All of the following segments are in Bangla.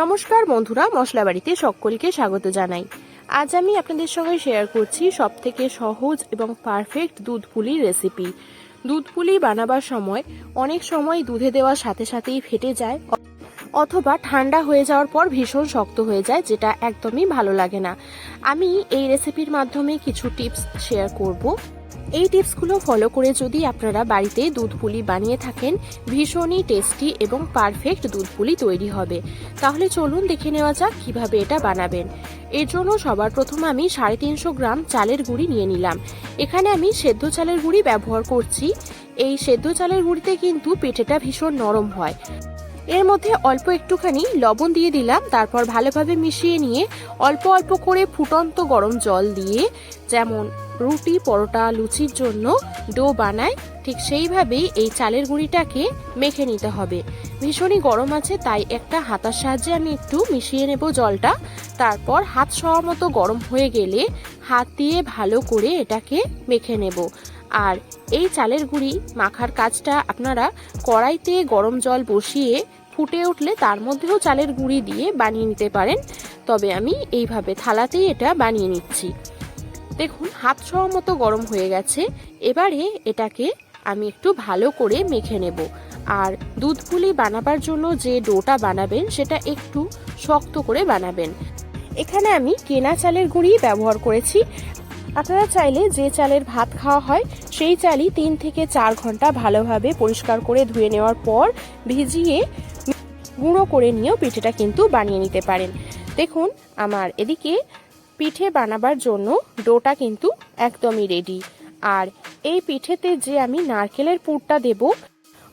নমস্কার বন্ধুরা মশলা বাড়িতে সকলকে স্বাগত জানাই। আজ আমি আপনাদের সঙ্গে শেয়ার করছি সব থেকে সহজ এবং পারফেক্ট দুধ পুলির রেসিপি দুধ পুলি বানাবার সময় অনেক সময় দুধে দেওয়ার সাথে সাথেই ফেটে যায়, অথবা ঠান্ডা হয়ে যাওয়ার পর ভীষণ শক্ত হয়ে যায়, যেটা একদমই ভালো লাগে না। আমি এই রেসিপির মাধ্যমে কিছু টিপস শেয়ার করব। এই টিপসগুলো ফলো করে যদি আপনারা বাড়িতে দুধ পুলি বানিয়ে থাকেন, ভীষণই টেস্টি এবং পারফেক্ট দুধ পুলি তৈরি হবে। তাহলে চলুন দেখে নেওয়া যাক কীভাবে এটা বানাবেন। এর জন্য সবার প্রথম আমি সাড়ে তিনশো গ্রাম চালের গুঁড়ি নিয়ে নিলাম। এখানে আমি সেদ্ধ চালের গুঁড়ি ব্যবহার করছি। এই সেদ্ধ চালের গুঁড়িতে কিন্তু পেটেটা ভীষণ নরম হয়। এর মধ্যে অল্প একটুখানি লবণ দিয়ে দিলাম, তারপর ভালোভাবে মিশিয়ে নিয়ে অল্প অল্প করে ফুটন্ত গরম জল দিয়ে যেমন রুটি, পরোটা, লুচির জন্য ডো বানায় ঠিক সেইভাবেই এই চালের গুঁড়িটাকে মেখে নিতে হবে। ভীষণই গরম আছে, তাই একটা হাতার সাহায্যে আমি একটু মিশিয়ে নেব জলটা। তারপর হাত সওয়া মতো গরম হয়ে গেলে হাত দিয়ে ভালো করে এটাকে মেখে নেব। আর এই চালের গুঁড়ি মাখার কাজটা আপনারা কড়াইতে গরম জল বসিয়ে ফুটে উঠলে তার মধ্যেও চালের গুঁড়ি দিয়ে বানিয়ে নিতে পারেন। তবে আমি এইভাবে থালাতেই এটা বানিয়ে নিচ্ছি। দেখুন, হাত ছোঁয়া মতো গরম হয়ে গেছে। এবারে এটাকে আমি একটু ভালো করে মেখে নেব। আর দুধ পুলি বানাবার জন্য যে ডোটা বানাবেন, সেটা একটু শক্ত করে বানাবেন। এখানে আমি কেনা চালের গুঁড়ি ব্যবহার করেছি। আপনারা চাইলে যে চালের ভাত খাওয়া হয়, সেই চালই তিন থেকে চার ঘণ্টা ভালোভাবে পরিষ্কার করে ধুয়ে নেওয়ার পর ভিজিয়ে গুঁড়ো করে নিয়েও পিঠেটা কিন্তু বানিয়ে নিতে পারেন। দেখুন, আমার এদিকে পিঠে বানাবার জন্য ডোটা কিন্তু একদমই রেডি আর এই পিঠেতে যে আমি নারকেলের পুরটা দেব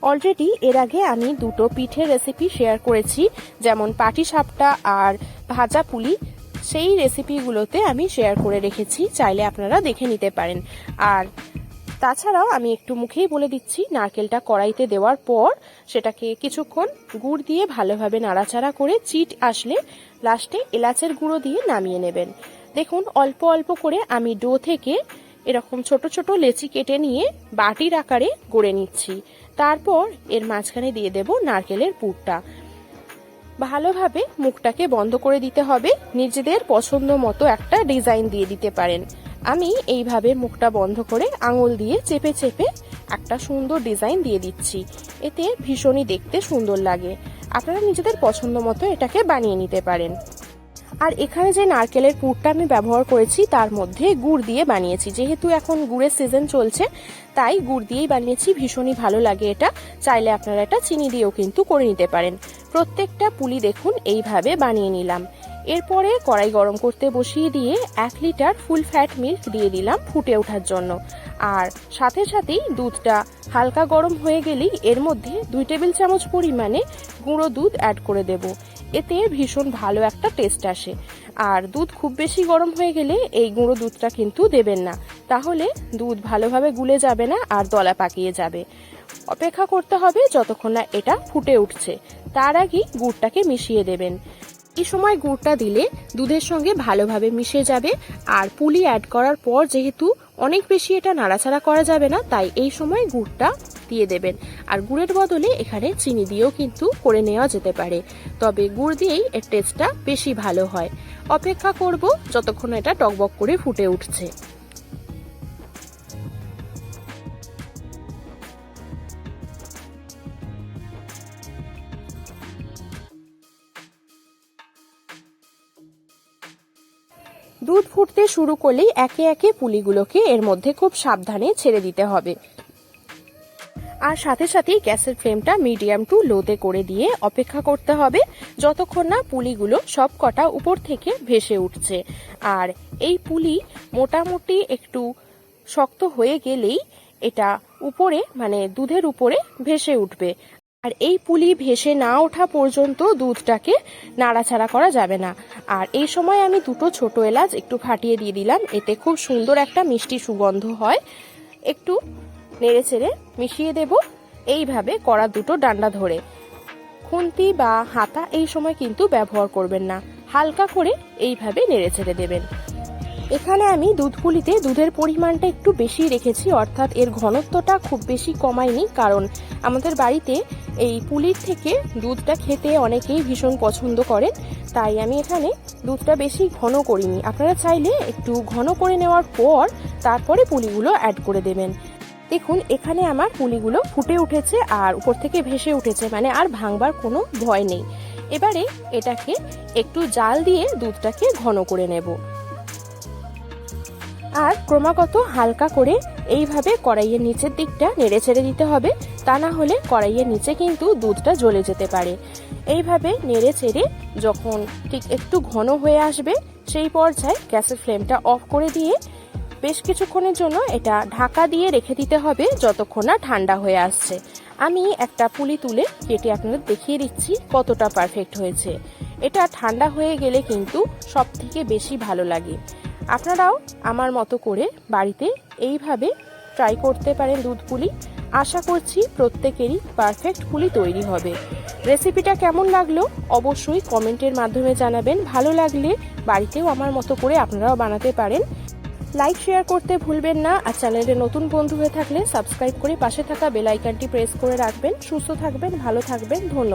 অলরেডি এর আগে আমি দুটো পিঠের রেসিপি শেয়ার করেছি, যেমন পাটি সাপটা আর ভাজা পুলি। সেই রেসিপিগুলোতে আমি শেয়ার করে রেখেছি, চাইলে আপনারা দেখে নিতে পারেন। আর তাছাড়াও আমি একটু মুখেই বলে দিচ্ছি, নারকেলটা কড়াইতে দেওয়ার পর সেটাকে কিছুক্ষণ গুড় দিয়ে ভালোভাবে নাড়াচাড়া করে চিট আসলে লাস্টে এলাচের গুঁড়ো দিয়ে নামিয়ে নেবেন। দেখুন, অল্প অল্প করে আমি ডো থেকে এরকম ছোট ছোট লেচি কেটে নিয়ে বাটির আকারে গড়ে নিচ্ছি। তারপর এর মাঝখানে দিয়ে দেব নারকেলের পুরটা। ভালোভাবে মুখটাকে বন্ধ করে দিতে হবে। নিজেদের পছন্দ মতো একটা ডিজাইন দিয়ে দিতে পারেন। আমি এইভাবে মুখটা বন্ধ করে আঙুল দিয়ে চেপে চেপে একটা সুন্দর ডিজাইন দিয়ে দিচ্ছি। এতে ভীষণই দেখতে সুন্দর লাগে। আপনারা নিজেদের পছন্দ মতো এটাকে বানিয়ে নিতে পারেন। আর এখানে যে নারকেলের পুরটা আমি ব্যবহার করেছি, তার মধ্যে গুড় দিয়ে বানিয়েছি। যেহেতু এখন গুড়ের সিজন চলছে তাই গুড় দিয়েই বানিয়েছি, ভীষণই ভালো লাগে এটা। চাইলে আপনারা এটা চিনি দিয়েও কিন্তু করে নিতে পারেন। প্রত্যেকটা পুলি দেখুন, এইভাবে বানিয়ে নিলাম। এরপরে কড়াই গরম করতে বসিয়ে দিয়ে এক লিটার ফুল ফ্যাট মিল্ক দিয়ে দিলাম ফুটে ওঠার জন্য। আর সাথে সাথেই দুধটা হালকা গরম হয়ে গেলেই এর মধ্যে দুই টেবিল চামচ পরিমাণে গুঁড়ো দুধ অ্যাড করে দেব। এতে ভীষণ ভালো একটা টেস্ট আসে। আর দুধ খুব বেশি গরম হয়ে গেলে এই গুঁড়ো দুধটা কিন্তু দেবেন না। তাহলে দুধ ভালোভাবে গুলে যাবে না আর দলা পাকিয়ে যাবে। অপেক্ষা করতে হবে যতক্ষণ না এটা ফুটে উঠছে। তার আগেই গুড়টাকে মিশিয়ে দেবেন। এই সময় গুড়টা দিলে দুধের সঙ্গে ভালোভাবে মিশে যাবে আর পুলি অ্যাড করার পর যেহেতু অনেক বেশি এটা নাড়াচাড়া করা যাবে না, তাই এই সময় গুড়টা দিয়ে দেবেন। আর গুড়ের বদলে এখানে চিনি দিয়েও কিন্তু করে নেওয়া যেতে পারে। তবে গুড় দিয়েই এর টেস্টটা বেশি ভালো হয়। অপেক্ষা করব যতক্ষণ এটা টকবক করে ফুটে উঠছে। দুধ ফুটতে শুরু করলেই একে একে পুলিগুলোকে এর মধ্যে খুব সাবধানে ছেড়ে দিতে হবে। আর সাথে সাথেই গ্যাসের ফ্লেমটা মিডিয়াম টু লোতে করে দিয়ে অপেক্ষা করতে হবে, যতক্ষণ না পুলিগুলো সব কটা উপর থেকে ভেসে উঠছে। আর এই পুলি মোটামুটি একটু শক্ত হয়ে গেলেই এটা উপরে মানে দুধের উপরে ভেসে উঠবে। আর এই পুলি ভেসে না ওঠা পর্যন্ত দুধটাকে নাড়াচাড়া করা যাবে না। আর এই সময় আমি দুটো ছোট এলাচ একটু ফাটিয়ে দিয়ে দিলাম। এতে খুব সুন্দর একটা মিষ্টি সুগন্ধ হয়। একটু নেড়ে চেড়ে মিশিয়ে দেব। এইভাবে কড়া দুটো ডান্ডা ধরে। খুন্তি বা হাতা এই সময় কিন্তু ব্যবহার করবেন না। হালকা করে এইভাবে নেড়ে ছেড়ে দেবেন। এখানে আমি দুধ পুলিতে দুধের পরিমাণটা একটু বেশি রেখেছি, অর্থাৎ এর ঘনত্বটা খুব বেশি কমাইনি কারণ আমাদের বাড়িতে এই পুলির থেকে দুধটা খেতে অনেকেই ভীষণ পছন্দ করেন তাই আমি এখানে দুধটা বেশি ঘন করিনি। আপনারা চাইলে একটু ঘন করে নেওয়ার পর তারপরে পুলিগুলো অ্যাড করে দেবেন। দেখুন, এখানে আমার পুলিগুলো ফুটে উঠেছে আর উপর থেকে ভেসে উঠেছে মানে আর ভাঙবার কোনো ভয় নেই। এবারে এটাকে একটু জাল দিয়ে দুধটাকে ঘন করে নেব। আর ক্রমাগত হালকা করে এইভাবে কড়াইয়ের নিচের দিকটা নেড়ে ছেড়ে দিতে হবে। তা না হলে কড়াইয়ের নিচে কিন্তু দুধটা জ্বলে যেতে পারে। এইভাবে নেড়ে ছেড়ে যখন ঠিক একটু ঘন হয়ে আসবে, সেই পর্যায়ে গ্যাসের ফ্লেমটা অফ করে দিয়ে বেশ কিছুক্ষণের জন্য এটা ঢাকা দিয়ে রেখে দিতে হবে যতক্ষণ না ঠান্ডা হয়ে আসছে। আমি একটা পুলি তুলে কেটে আপনাদের দেখিয়ে দিচ্ছি কতটা পারফেক্ট হয়েছে। এটা ঠান্ডা হয়ে গেলে কিন্তু সব থেকে বেশি ভালো লাগে। আপনারাও আমার মতো করে বাড়িতে এইভাবে ট্রাই করতে পারেন দুধ পুলি। আশা করছি প্রত্যেকেরই পারফেক্ট পুলি তৈরি হবে। রেসিপিটা কেমন লাগল অবশ্যই কমেন্টের মাধ্যমে জানাবেন। ভালো লাগলে বাড়িতেও আমার মতো করে আপনারাও বানাতে পারেন। লাইক শেয়ার করতে ভুলবেন না আর চ্যানেলে নতুন বন্ধু হয়ে থাকলে সাবস্ক্রাইব করে পাশে থাকা বেল আইকনটি প্রেস করে রাখবেন। সুস্থ থাকবেন, ভালো থাকবেন, ধন্যবাদ।